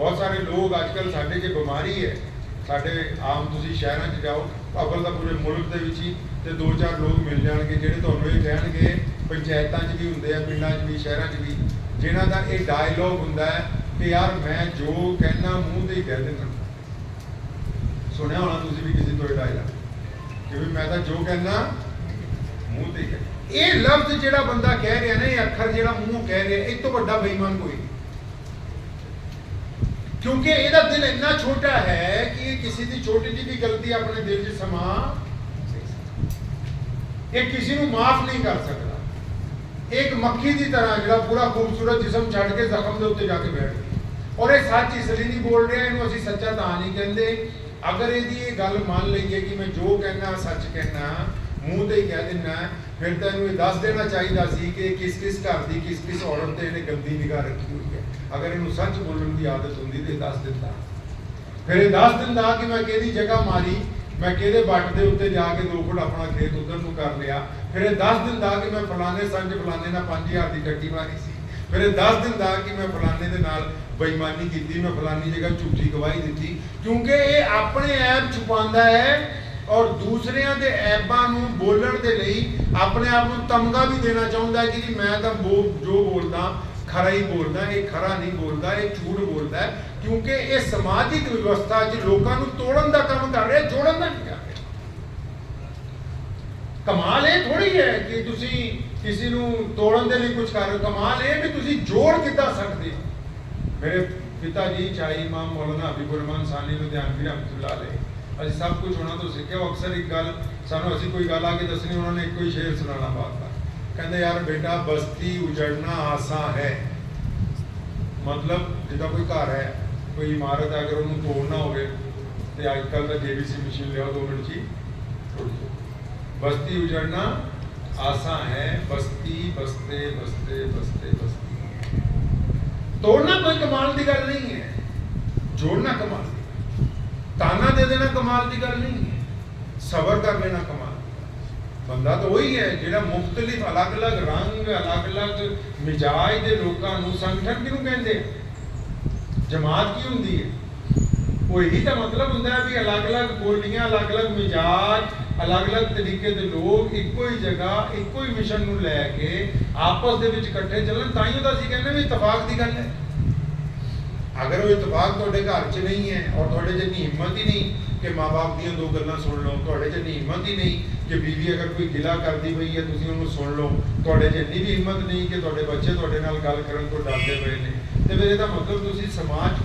ਬਹੁਤ ਸਾਰੇ ਲੋਕ ਅੱਜ ਕੱਲ ਸਾਡੇ 'ਚ ਬਿਮਾਰੀ ਹੈ। ਸਾਡੇ ਆਮ ਤੁਸੀਂ ਸ਼ਹਿਰਾਂ 'ਚ ਜਾਓ, ਅਵਲ ਤਾਂ ਪੂਰੇ ਮੁਲਕ ਦੇ ਵਿੱਚ ਹੀ ਤੇ ਦੋ ਚਾਰ ਲੋਕ ਮਿਲ ਜਾਣਗੇ ਜਿਹੜੇ ਤੁਹਾਨੂੰ ਇਹ ਕਹਿਣਗੇ, ਪੰਚਾਇਤਾਂ 'ਚ ਵੀ ਹੁੰਦੇ ਆ, ਪਿੰਡਾਂ 'ਚ ਵੀ, ਸ਼ਹਿਰਾਂ 'ਚ ਵੀ, ਜਿਨ੍ਹਾਂ ਦਾ ਇਹ ਡਾਇਲੋਗ ਹੁੰਦਾ ਹੈ ਕਿ ਯਾਰ ਮੈਂ ਜੋ ਕਹਿਣਾ ਮੂੰਹ ਤੇ ਹੀ ਕਹਿ ਦਿੰਦਾ। ਸੁਣਿਆ ਹੋਣਾ ਤੁਸੀਂ ਵੀ ਕਿਸੇ ਤੋਂ ਇਹ ਡਾਇਲੋਗ ਕਿ ਮੈਂ ਤਾਂ ਜੋ ਕਹਿਣਾ ਮੂੰਹ ਤੇ ਹੀ ਕਹਿ ਇਹ ਲਫ਼ਜ਼ ਜਿਹੜਾ ਬੰਦਾ ਕਹਿ ਰਿਹਾ ਨਾ, ਇਹ ਅੱਖਰ ਜਿਹੜਾ ਮੂੰਹ ਕਹਿ ਰਿਹਾ, ਇਹ ਤੋਂ ਵੱਡਾ ਬੇਈਮਾਨ ਕੋਈ ਨਹੀਂ। ਕਿਉਂਕਿ ਇਹਦਾ ਦਿਲ ਇੰਨਾ ਛੋਟਾ ਹੈ ਕਿ ਇਹ ਕਿਸੇ ਦੀ ਛੋਟੀ ਜਿਹੀ ਵੀ ਗਲਤੀ ਆਪਣੇ ਦਿਲ 'ਚ ਸਮਾ ਇਹ ਕਿਸੇ ਨੂੰ ਮਾਫ ਨਹੀਂ ਕਰ ਸਕਦਾ। ਇੱਕ ਮੱਖੀ ਦੀ ਤਰ੍ਹਾਂ ਜਿਹੜਾ ਪੂਰਾ ਖੂਬਸੂਰਤ ਜਿਸਮ ਛੱਡ ਕੇ ਜ਼ਖਮ ਦੇ ਉੱਤੇ ਜਾ ਕੇ ਬੈਠ ਗਈ ਔਰ ਇਹ ਸੱਚ ਇਸ ਲਈ ਨਹੀਂ ਬੋਲ ਰਿਹਾ, ਇਹਨੂੰ ਅਸੀਂ ਸੱਚਾ ਤਾਂ ਨਹੀਂ ਕਹਿੰਦੇ। ਅਗਰ ਇਹਦੀ ਇਹ ਗੱਲ ਮੰਨ ਲਈਏ ਕਿ ਮੈਂ ਜੋ ਕਹਿਣਾ, ਸੱਚ ਕਹਿਣਾ ਮੂੰਹ ਤੇ ਹੀ ਕਹਿ ਦਿੰਨਾ ਫਿਰ ਤਾਂ ਇਹ ਦੱਸ ਦੇਣਾ ਚਾਹੀਦਾ ਸੀ ਕਿ ਕਿਸ ਕਿਸ ਘਰ ਦੀ, ਕਿਸ ਕਿਸ ਔਰਤ ਤੇ ਇਹਨੇ ਗੰਦੀ ਨਿਗਾਹ ਰੱਖੀ ਹੋਈ ਹੈ। ਅਗਰ ਇਹਨੂੰ ਸੱਚ ਬੋਲਣ ਦੀ ਆਦਤ ਹੁੰਦੀ ਤੇ ਦੱਸ ਦਿੰਦਾ। ਫਿਰ ਇਹ ਦੱਸ ਦਿੰਦਾ ਕਿ ਮੈਂ ਕਿਹਦੀ ਜਗ੍ਹਾ ਮਾਰੀ, ਮੈਂ ਕਿਹਦੇ ਵੱਟ ਦੇ ਉੱਤੇ ਜਾ ਕੇ ਦੋ ਫੁੱਟ ਆਪਣਾ ਖੇਤ ਉਧਰ ਨੂੰ ਕਰ ਲਿਆ। ਫਿਰ ਇਹ ਦੱਸ ਦਿੰਦਾ ਕਿ ਮੈਂ ਫਲਾਣੇ ਸੰਜ ਫਲਾਣੇ ਨਾਲ 5000 ਦੀ ਟੱਟੀ ਮਾਰੀ ਸੀ। ਫਿਰ ਇਹ ਦੱਸ ਦਿੰਦਾ ਕਿ ਮੈਂ ਫਲਾਣੇ ਦੇ ਨਾਲ ਬੇਈਮਾਨੀ ਕੀਤੀ, ਮੈਂ ਫਲਾਨੀ ਜਗ੍ਹਾ ਝੂਠੀ ਗਵਾਹੀ ਦਿੱਤੀ। ਕਿਉਂਕਿ ਇਹ ਆਪਣੇ ਐਪ ਛੁਪਾਉਂਦਾ ਹੈ ਔਰ ਦੂਸਰਿਆਂ ਦੇ ਐਬਾਂ ਨੂੰ ਬੋਲਣ ਦੇ ਲਈ ਆਪਣੇ ਆਪ ਨੂੰ ਤਮਗਾ ਵੀ ਦੇਣਾ ਚਾਹੁੰਦਾ ਕਿ ਜੀ ਮੈਂ ਤਾਂ ਜੋ ਬੋਲਦਾ, ਖਰਾ ਹੀ ਬੋਲਦਾ, ਇਹ ਖਰਾ ਨਹੀਂ ਬੋਲਦਾ, ਇਹ ਝੂਠ ਬੋਲਦਾ ਕਿਉਂਕਿ ਇਹ ਸਮਾਜਿਕ ਵਿਵਸਥਾ 'ਚ ਲੋਕਾਂ ਨੂੰ ਤੋੜਨ ਦਾ ਕੰਮ ਕਰ ਰਿਹਾ, ਜੋੜਨ ਦਾ ਨਹੀਂ ਕਰ ਰਿਹਾ। ਕਮਾਲ ਇਹ ਥੋੜੀ ਹੈ ਕਿ ਤੁਸੀਂ ਕਿਸੇ ਨੂੰ ਤੋੜਨ ਦੇ ਲਈ ਕੁਝ ਕਰ ਰਹੇ ਕਮਾਲ ਇਹ ਵੀ ਤੁਸੀਂ ਜੋੜ ਕਿੱਦਾਂ ਸਕਦੇ ਮੇਰੇ ਪਿਤਾ ਜੀ ਚਾਹੀ ਮਾਂ ਮੌਲਾਨਾ ਹਬੀਬੁਰ ਰਹਿਮਾਨ ਸਾਨੀ ਲੁਧਿਆਣਵੀ ਰਹਿਮਤੁਲਾਹ ਅਲੈਹ। ਅਸੀਂ ਸਭ ਕੁਝ ਉਹਨਾਂ ਤੋਂ ਸਿੱਖਿਆ। ਉਹ ਅਕਸਰ ਇੱਕ ਗੱਲ, ਸਾਨੂੰ ਅਸੀਂ ਕੋਈ ਗੱਲ ਆ ਕੇ ਦੱਸਣੀ, ਉਹਨਾਂ ਨੇ ਇੱਕੋ ਹੀ ਸ਼ੇਰ ਸੁਣਾਉਣਾ ਬਾਤ ਦਾ ਕਹਿੰਦੇ, ਯਾਰ ਬੇਟਾ, ਬਸਤੀ ਉਜੜਨਾ ਆਸਾਨ ਹੈ। ਮਤਲਬ ਜਿੱਦਾਂ ਕੋਈ ਘਰ ਹੈ, ਕੋਈ ਇਮਾਰਤ ਹੈ, ਅਗਰ ਉਹਨੂੰ ਤੋੜਨਾ ਹੋਵੇ, ਤੇ ਅੱਜ ਕੱਲ ਤਾਂ ਜੀਬੀਸੀ ਮਸ਼ੀਨ ਲਿਆਓ ਦੋ ਮਿੰਟ 'ਚ ਬਸਤੀ ਉਜੜਨਾ ਆਸਾਨ ਹੈ। ਬਸਤੀ, ਬਸਤੇ ਬਸਤੇ ਬਸਤੇ, ਬਸਤੀ। ਤੋੜਨਾ ਕੋਈ ਕਮਾਲ ਦੀ ਗੱਲ ਨਹੀਂ ਹੈ। ਜੋੜਨਾ ਕਮਾਲ ਤਾਨਾ ਦੇ ਦੇਣਾ ਕਮਾਲ ਦੀ ਗੱਲ ਨਹੀਂ ਹੈ। ਸਬਰ ਕਰ ਲੈਣਾ ਕਮਾਲ ਬੰਦਾ ਤਾਂ ਉਹੀ ਹੈ ਜਿਹੜਾ ਮੁxtਲਿਫ ਅਲੱਗ-ਅਲੱਗ ਰੰਗ, ਅਲੱਗ-ਅਲੱਗ ਮਿਜਾਜ ਦੇ ਲੋਕਾਂ ਨੂੰ ਸੰਗਠਨ ਕਿਹਨੂੰ ਕਹਿੰਦੇ ਆ? ਜਮਾਤ ਕੀ ਹੁੰਦੀ ਹੈ? ਉਹ ਇਹੀ ਤਾਂ ਮਤਲਬ ਹੁੰਦਾ ਹੈ ਵੀ ਅਲੱਗ-ਅਲੱਗ ਬੋਲੀਆਂ, ਅਲੱਗ-ਅਲੱਗ ਮਿਜਾਜ, ਅਲੱਗ-ਅਲੱਗ ਤਰੀਕੇ ਦੇ ਲੋਕ ਇੱਕੋ ਹੀ ਜਗ੍ਹਾ, ਇੱਕੋ ਹੀ ਮਿਸ਼ਨ ਨੂੰ ਲੈ ਕੇ ਆਪਸ ਦੇ ਵਿੱਚ ਇਕੱਠੇ ਚੱਲਣ, ਤਾਂ ਹੀ ਉਹਦਾ ਅਸੀਂ ਕਹਿੰਦੇ ਵੀ ਇਤਫਾਕ ਦੀ ਗੱਲ ਹੈ। ਅਗਰ ਉਹ ਇਤਫਾਕ ਤੁਹਾਡੇ ਘਰ 'ਚ ਨਹੀਂ ਹੈ ਔਰ ਤੁਹਾਡੇ 'ਚ ਇੰਨੀ ਹਿੰਮਤ ਹੀ ਨਹੀਂ ਕਿ ਮਾਪੇ ਦੀਆਂ ਦੋ ਗੱਲਾਂ ਸੁਣ ਲਓ, ਤੁਹਾਡੇ 'ਚ ਇੰਨੀ ਹਿੰਮਤ ਹੀ ਨਹੀਂ ਕਿ ਬੀਵੀ ਅਗਰ ਕੋਈ ਗਿਲਾ ਕਰਦੀ ਪਈ ਹੈ, ਤੁਸੀਂ ਉਹਨੂੰ ਸੁਣ ਲਓ। ਤੁਹਾਡੇ 'ਚ ਇੰਨੀ ਵੀ ਹਿੰਮਤ ਨਹੀਂ ਕਿ ਤੁਹਾਡੇ ਬੱਚੇ ਤੁਹਾਡੇ ਨਾਲ ਗੱਲ ਕਰਨ ਤੋਂ ਡਰਦੇ ਪਏ ਨੇ। ਤੇ ਫਿਰ ਇਹਦਾ ਮਤਲਬ ਤੁਸੀਂ ਸਮਾਜ